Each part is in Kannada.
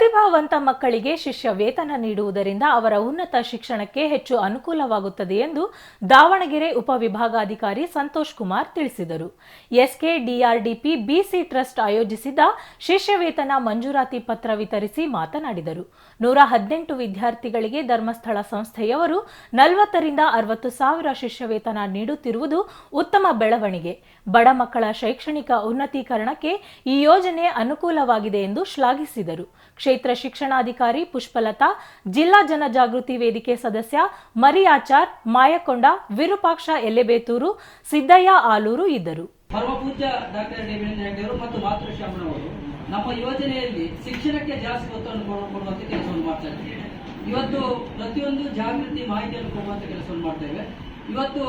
ಪ್ರತಿಭಾವಂತ ಮಕ್ಕಳಿಗೆ ಶಿಷ್ಯ ವೇತನ ನೀಡುವುದರಿಂದ ಅವರ ಉನ್ನತ ಶಿಕ್ಷಣಕ್ಕೆ ಹೆಚ್ಚು ಅನುಕೂಲವಾಗುತ್ತದೆ ಎಂದು ದಾವಣಗೆರೆ ಉಪವಿಭಾಗಾಧಿಕಾರಿ ಸಂತೋಷ್ ಕುಮಾರ್ ತಿಳಿಸಿದರು. ಎಸ್ಕೆ ಡಿಆರ್ಡಿಪಿ ಬಿಸಿ ಟ್ರಸ್ಟ್ ಆಯೋಜಿಸಿದ್ದ ಶಿಷ್ಯ ವೇತನ ಮಂಜೂರಾತಿ ಪತ್ರ ವಿತರಿಸಿ ಮಾತನಾಡಿದರು. ನೂರ ಹದಿನೆಂಟು ವಿದ್ಯಾರ್ಥಿಗಳಿಗೆ ಧರ್ಮಸ್ಥಳ ಸಂಸ್ಥೆಯವರು ನಲವತ್ತರಿಂದ ಅರವತ್ತು ಸಾವಿರ ಶಿಷ್ಯ ವೇತನ ನೀಡುತ್ತಿರುವುದು ಉತ್ತಮ ಬೆಳವಣಿಗೆ. ಬಡ ಮಕ್ಕಳ ಶೈಕ್ಷಣಿಕ ಉನ್ನತೀಕರಣಕ್ಕೆ ಈ ಯೋಜನೆ ಅನುಕೂಲವಾಗಿದೆ ಎಂದು ಶ್ಲಾಘಿಸಿದರು. ಕ್ಷೇತ್ರ ಶಿಕ್ಷಣಾಧಿಕಾರಿ ಪುಷ್ಪಲತಾ, ಜಿಲ್ಲಾ ಜನಜಾಗೃತಿ ವೇದಿಕೆ ಸದಸ್ಯ ಮರಿಯಾಚಾರ್, ಮಾಯಕೊಂಡ, ವಿರೂಪಾಕ್ಷ ಎಲೆಬೇತೂರು, ಸಿದ್ದಯ್ಯ ಆಲೂರು ಇದ್ದರು. ನಮ್ಮ ಯೋಜನೆಯಲ್ಲಿ ಶಿಕ್ಷಣಕ್ಕೆ ಜಾಸ್ತಿ ಒತ್ತನ್ನು ಕೊಡು- ಕೊಡುವಂತ ಕೆಲಸವನ್ನು ಮಾಡ್ತಾ ಇದ್ದೇವೆ ಇವತ್ತು ಪ್ರತಿಯೊಂದು ಜಾಗೃತಿ ಮಾಹಿತಿಯನ್ನು ಕೊಡುವಂತ ಕೆಲಸವನ್ನು ಮಾಡ್ತೇವೆ ಇವತ್ತು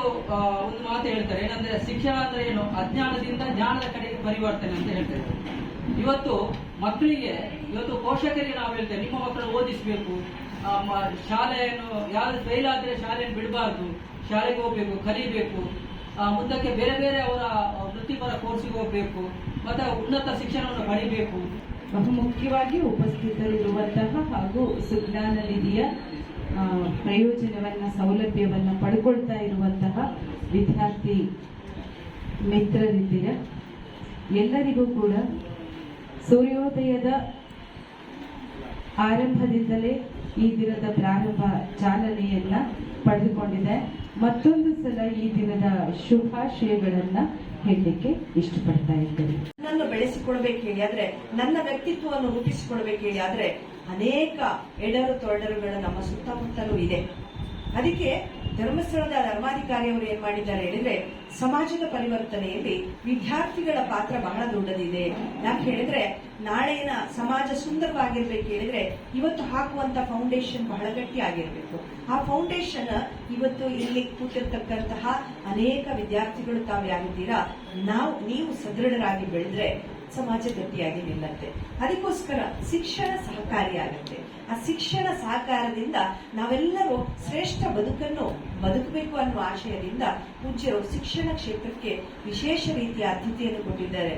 ಒಂದು ಮಾತು ಹೇಳ್ತಾರೆ. ಏನಂದ್ರೆ ಶಿಕ್ಷಣ ಅಂದ್ರೆ ಏನು? ಅಜ್ಞಾನದಿಂದ ಜ್ಞಾನದ ಕಡೆಗೆ ಪರಿವರ್ತನೆ ಅಂತ ಹೇಳ್ತಾರೆ ಇವತ್ತು ಮಕ್ಕಳಿಗೆ, ಇವತ್ತು ಪೋಷಕರಿಗೆ ನಾವು ಹೇಳ್ತೇವೆ, ನಿಮ್ಮ ಮಕ್ಕಳು ಓದಿಸಬೇಕು ಶಾಲೆಯನ್ನು, ಯಾರು ಫೈಲ್ ಆದ್ರೆ ಶಾಲೆಯನ್ನು ಬಿಡಬಾರ್ದು, ಶಾಲೆಗೆ ಹೋಗ್ಬೇಕು, ಕಲಿಬೇಕು ಮುಂದಕ್ಕೆ ಬೇರೆ ಬೇರೆ ಅವರ ವೃತ್ತಿಪರ ಕೋರ್ಸಿಗೆ ಹೋಗ್ಬೇಕು, ಮತ್ತೆ ಉನ್ನತ ಶಿಕ್ಷಣವನ್ನು ಪಡಿಬೇಕು. ಬಹುಮುಖ್ಯವಾಗಿ ಉಪಸ್ಥಿತರಿರುವಂತಹ ಹಾಗೂ ಸುಜ್ಞಾನ ನಿಧಿಯ ಪ್ರಯೋಜನವನ್ನ, ಸೌಲಭ್ಯವನ್ನ ಪಡ್ಕೊಳ್ತಾ ಇರುವಂತಹ ವಿದ್ಯಾರ್ಥಿ ಮಿತ್ರರಿದ್ದೀರ? ಎಲ್ಲರಿಗೂ ಕೂಡ ಸೂರ್ಯೋದಯದ ಆರಂಭದಿಂದಲೇ ಈ ದಿನದ ಪ್ರಾರಂಭ ಚಾಲನೆಯನ್ನ ಪಡೆದುಕೊಂಡಿದೆ. ಮತ್ತೊಂದು ಸಲ ಈ ದಿನದ ಶುಭಾಶಯಗಳನ್ನ ಹೇಳಲಿಕ್ಕೆ ಇಷ್ಟಪಡ್ತಾ ಇದ್ದೇನೆ. ನನ್ನನ್ನು ಬೆಳೆಸಿಕೊಳ್ಬೇಕು ಹೇಳಿ ಆದ್ರೆ, ನನ್ನ ವ್ಯಕ್ತಿತ್ವವನ್ನು ರೂಪಿಸಿಕೊಳ್ಬೇಕು ಹೇಳಿ ಆದ್ರೆ, ಅನೇಕ ಎಡರು ತೊಡರುಗಳು ನಮ್ಮ ಸುತ್ತಮುತ್ತಲೂ ಇದೆ. ಅದಕ್ಕೆ ಧರ್ಮಸ್ಥಳದ ಧರ್ಮಾಧಿಕಾರಿ ಅವರು ಏನ್ ಮಾಡಿದ್ದಾರೆ ಹೇಳಿದ್ರೆ ಸಮಾಜದ ಪರಿವರ್ತನೆಯಲ್ಲಿ ವಿದ್ಯಾರ್ಥಿಗಳ ಪಾತ್ರ ಬಹಳ ದೊಡ್ಡದಿದೆ. ಯಾಕೆ ಹೇಳಿದ್ರೆ ನಾಳೆಯ ಸಮಾಜ ಸುಂದರವಾಗಿರ್ಬೇಕು ಹೇಳಿದ್ರೆ, ಇವತ್ತು ಹಾಕುವಂತ ಫೌಂಡೇಶನ್ ಬಹಳ ಗಟ್ಟಿ ಆಗಿರ್ಬೇಕು ಆ ಫೌಂಡೇಶನ್ ಇವತ್ತು ಇಲ್ಲಿ ಕೂತಿರ್ತಕ್ಕಂತಹ ಅನೇಕ ವಿದ್ಯಾರ್ಥಿಗಳು ತಾವು ಯಾರಿದ್ದೀರಾ ನಾವು, ನೀವು ಸದೃಢರಾಗಿ ಬೆಳೆದ್ರೆ ಸಮಾಜ ಗಟ್ಟಿಯಾಗಿ ನಿಲ್ಲತ್ತೆ ಅದಕ್ಕೋಸ್ಕರ ಶಿಕ್ಷಣ ಸಹಕಾರಿಯಾಗುತ್ತೆ. ಆ ಶಿಕ್ಷಣ ಸಹಕಾರದಿಂದ ನಾವೆಲ್ಲರೂ ಶ್ರೇಷ್ಠ ಬದುಕನ್ನು ಬದುಕಬೇಕು ಅನ್ನುವ ಆಶಯದಿಂದ ಪೂಜ್ಯರು ಶಿಕ್ಷಣ ಕ್ಷೇತ್ರಕ್ಕೆ ವಿಶೇಷ ರೀತಿಯ ಆದ್ಯತೆಯನ್ನು ಕೊಟ್ಟಿದ್ದಾರೆ.